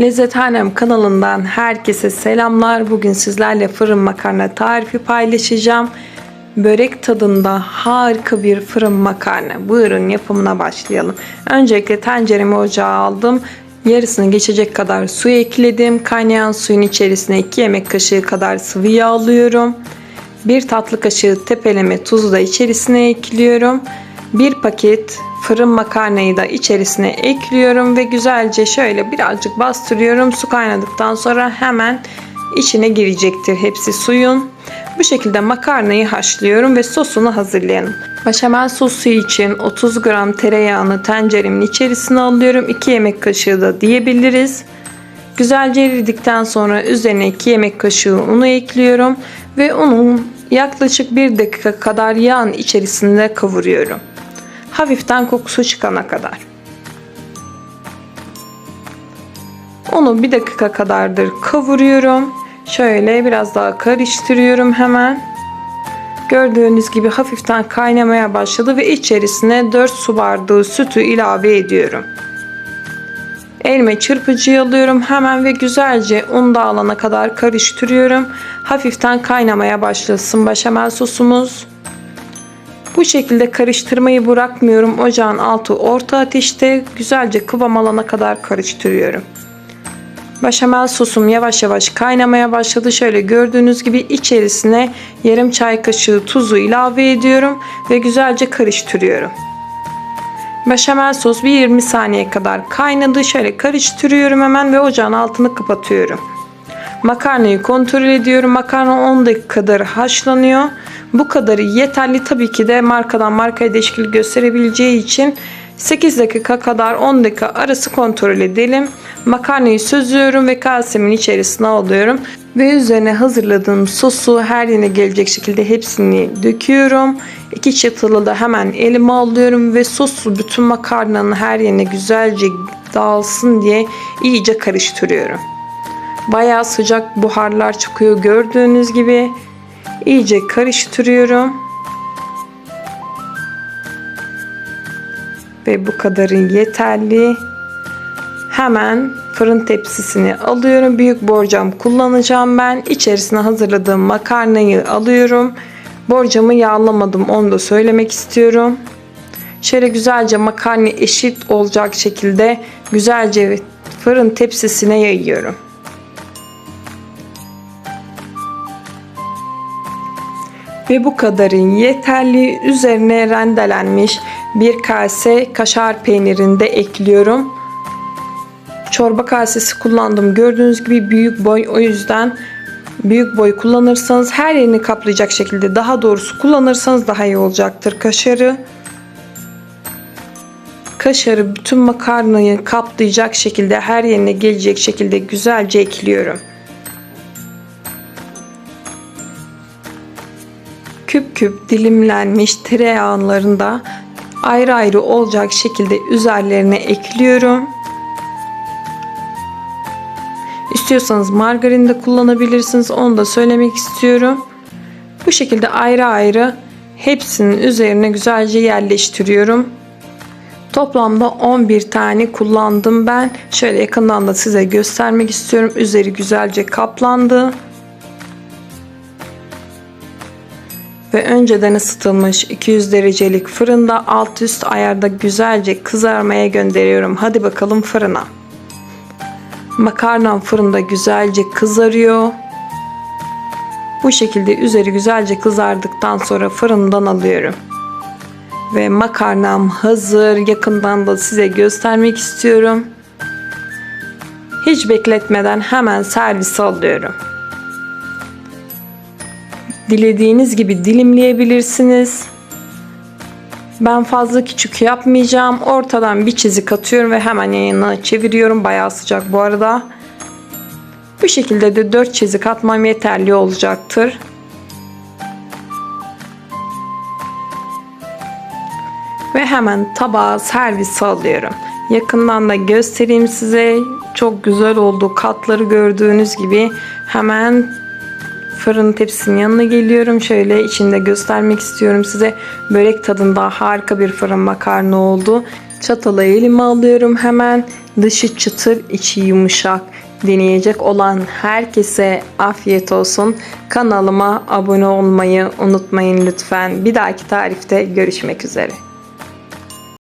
Lezzethanem kanalından herkese selamlar. Bugün sizlerle fırın makarna tarifi paylaşacağım. Börek tadında harika bir fırın makarna. Buyurun yapımına başlayalım. Öncelikle tenceremi ocağa aldım. Yarısını geçecek kadar su ekledim. Kaynayan suyun içerisine 2 yemek kaşığı kadar sıvı yağ alıyorum. 1 tatlı kaşığı tepeleme tuzu da içerisine ekliyorum. 1 paket fırın makarnayı da içerisine ekliyorum ve güzelce şöyle birazcık bastırıyorum. Su kaynadıktan sonra hemen içine girecektir hepsi suyun. Bu şekilde makarnayı haşlıyorum ve sosunu hazırlayalım. Başamel sosu için 30 gram tereyağını tenceremin içerisine alıyorum. 2 yemek kaşığı da diyebiliriz. Güzelce eridikten sonra üzerine 2 yemek kaşığı unu ekliyorum ve unun yaklaşık 1 dakika kadar yağın içerisinde kavuruyorum. Hafiften kokusu çıkana kadar. Onu 1 dakika kadardır kavuruyorum. Şöyle biraz daha karıştırıyorum hemen. Gördüğünüz gibi hafiften kaynamaya başladı ve içerisine 4 su bardağı sütü ilave ediyorum. Elime çırpıcıyı alıyorum hemen ve güzelce un dağılana kadar karıştırıyorum. Hafiften kaynamaya başlasın başamel sosumuz. Bu şekilde karıştırmayı bırakmıyorum. Ocağın altı orta ateşte güzelce kıvam alana kadar karıştırıyorum. Başamel sosum yavaş yavaş kaynamaya başladı. Şöyle gördüğünüz gibi içerisine yarım çay kaşığı tuzu ilave ediyorum ve güzelce karıştırıyorum. Başamel sos bir 20 saniye kadar kaynadı. Şöyle karıştırıyorum hemen ve ocağın altını kapatıyorum. Makarnayı kontrol ediyorum. Makarna 10 dakikadır haşlanıyor. Bu kadarı yeterli. Tabii ki de markadan markaya değişiklik gösterebileceği için 8 dakika kadar 10 dakika arası kontrol edelim. Makarnayı süzüyorum ve kasemin içerisine alıyorum. Ve üzerine hazırladığım sosu her yerine gelecek şekilde hepsini döküyorum. İki çıtılı da hemen elime alıyorum ve sosu bütün makarnanın her yerine güzelce dağılsın diye iyice karıştırıyorum. Bayağı sıcak buharlar çıkıyor gördüğünüz gibi. İyice karıştırıyorum. Ve bu kadarı yeterli. Hemen fırın tepsisini alıyorum. Büyük borcam kullanacağım ben. İçerisine hazırladığım makarnayı alıyorum. Borcamı yağlamadım onu da söylemek istiyorum. Şöyle güzelce makarna eşit olacak şekilde güzelce fırın tepsisine yayıyorum. Ve bu kadarın yeterli. Üzerine rendelenmiş bir kase kaşar peynirini de ekliyorum. Çorba kasesi kullandım. Gördüğünüz gibi büyük boy. O yüzden büyük boy kullanırsanız her yerini kaplayacak şekilde daha doğrusu kullanırsanız daha iyi olacaktır kaşarı. Kaşarı bütün makarnayı kaplayacak şekilde her yerine gelecek şekilde güzelce ekliyorum. Küp küp dilimlenmiş tereyağlarını da ayrı ayrı olacak şekilde üzerlerine ekliyorum. İstiyorsanız margarin de kullanabilirsiniz. Onu da söylemek istiyorum. Bu şekilde ayrı ayrı hepsinin üzerine güzelce yerleştiriyorum. Toplamda 11 tane kullandım ben. Şöyle yakından da size göstermek istiyorum. Üzeri güzelce kaplandı. Ve önceden ısıtılmış 200 derecelik fırında alt üst ayarda güzelce kızarmaya gönderiyorum. Hadi bakalım fırına. Makarnam fırında güzelce kızarıyor. Bu şekilde üzeri güzelce kızardıktan sonra fırından alıyorum. Ve makarnam hazır. Yakından da size göstermek istiyorum. Hiç bekletmeden hemen servise alıyorum. Dilediğiniz gibi dilimleyebilirsiniz. Ben fazla küçük yapmayacağım. Ortadan bir çizik atıyorum ve hemen yanına çeviriyorum. Bayağı sıcak bu arada. Bu şekilde de 4 çizik atmam yeterli olacaktır. Ve hemen tabağa servis alıyorum. Yakından da göstereyim size. Çok güzel oldu. Katları gördüğünüz gibi hemen fırın tepsinin yanına geliyorum. Şöyle içinde göstermek istiyorum size. Börek tadında harika bir fırın makarna oldu. Çatalı elime alıyorum hemen. Dışı çıtır, içi yumuşak. Deneyecek olan herkese afiyet olsun. Kanalıma abone olmayı unutmayın lütfen. Bir dahaki tarifte görüşmek üzere.